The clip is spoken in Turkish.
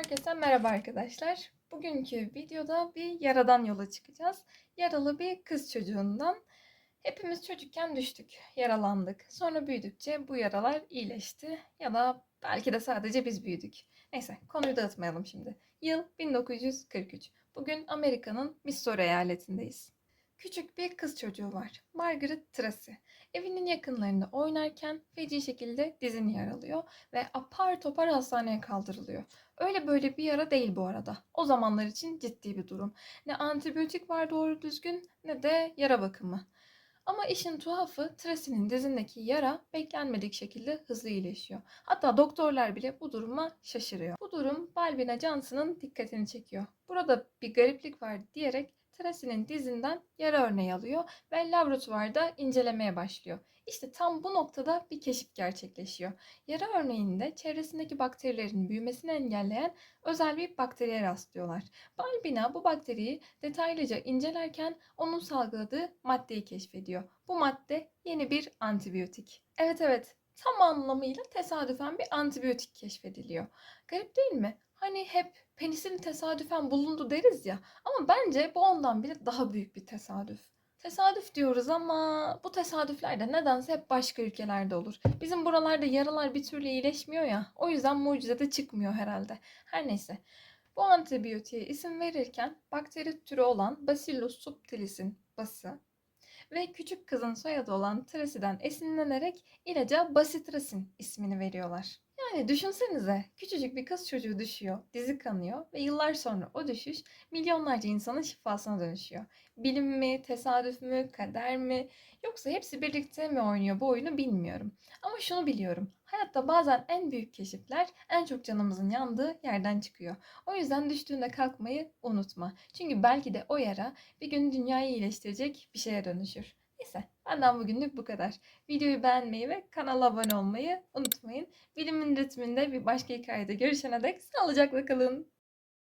Herkese merhaba arkadaşlar. Bugünkü videoda bir yaradan yola çıkacağız. Yaralı bir kız çocuğundan. Hepimiz çocukken düştük, yaralandık. Sonra büyüdükçe bu yaralar iyileşti ya da belki de sadece biz büyüdük. Neyse konuyu dağıtmayalım şimdi. Yıl 1943. Bugün Amerika'nın Missouri eyaletindeyiz. Küçük bir kız çocuğu var. Margaret Tracy. Evinin yakınlarında oynarken feci şekilde dizini yaralıyor ve apar topar hastaneye kaldırılıyor. Öyle böyle bir yara değil bu arada. O zamanlar için ciddi bir durum. Ne antibiyotik var doğru düzgün ne de yara bakımı. Ama işin tuhafı Tracy'nin dizindeki yara beklenmedik şekilde hızlı iyileşiyor. Hatta doktorlar bile bu duruma şaşırıyor. Bu durum Balbina Johnson'ın dikkatini çekiyor. Burada bir gariplik var diyerek Tracy'nin dizinden yara örneği alıyor ve laboratuvarda incelemeye başlıyor. İşte tam bu noktada bir keşif gerçekleşiyor. Yara örneğinde çevresindeki bakterilerin büyümesini engelleyen özel bir bakteriye rastlıyorlar. Balbina bu bakteriyi detaylıca incelerken onun salgıladığı maddeyi keşfediyor. Bu madde yeni bir antibiyotik. Evet evet tam anlamıyla tesadüfen bir antibiyotik keşfediliyor. Garip değil mi? Hani hep penisilin tesadüfen bulundu deriz ya ama bence bu ondan bile daha büyük bir tesadüf. Tesadüf diyoruz ama bu tesadüfler de nedense hep başka ülkelerde olur. Bizim buralarda yaralar bir türlü iyileşmiyor ya. O yüzden mucize de çıkmıyor herhalde. Her neyse. Bu antibiyotiğe isim verirken bakteri türü olan Bacillus subtilis'in bası ve küçük kızın soyadı olan Tracy'den esinlenerek ilaca Basitrasin ismini veriyorlar. Yani düşünsenize küçücük bir kız çocuğu düşüyor, dizi kanıyor ve yıllar sonra o düşüş milyonlarca insanın şifasına dönüşüyor. Bilim mi, tesadüf mü, kader mi yoksa hepsi birlikte mi oynuyor bu oyunu bilmiyorum. Ama şunu biliyorum. Hayatta bazen en büyük keşifler en çok canımızın yandığı yerden çıkıyor. O yüzden düştüğünde kalkmayı unutma. Çünkü belki de o yara bir gün dünyayı iyileştirecek bir şeye dönüşür. Neyse benden bugünlük bu kadar. Videoyu beğenmeyi ve kanala abone olmayı unutmayın. Bilimin ritminde bir başka hikayede görüşene dek sağlıcakla kalın.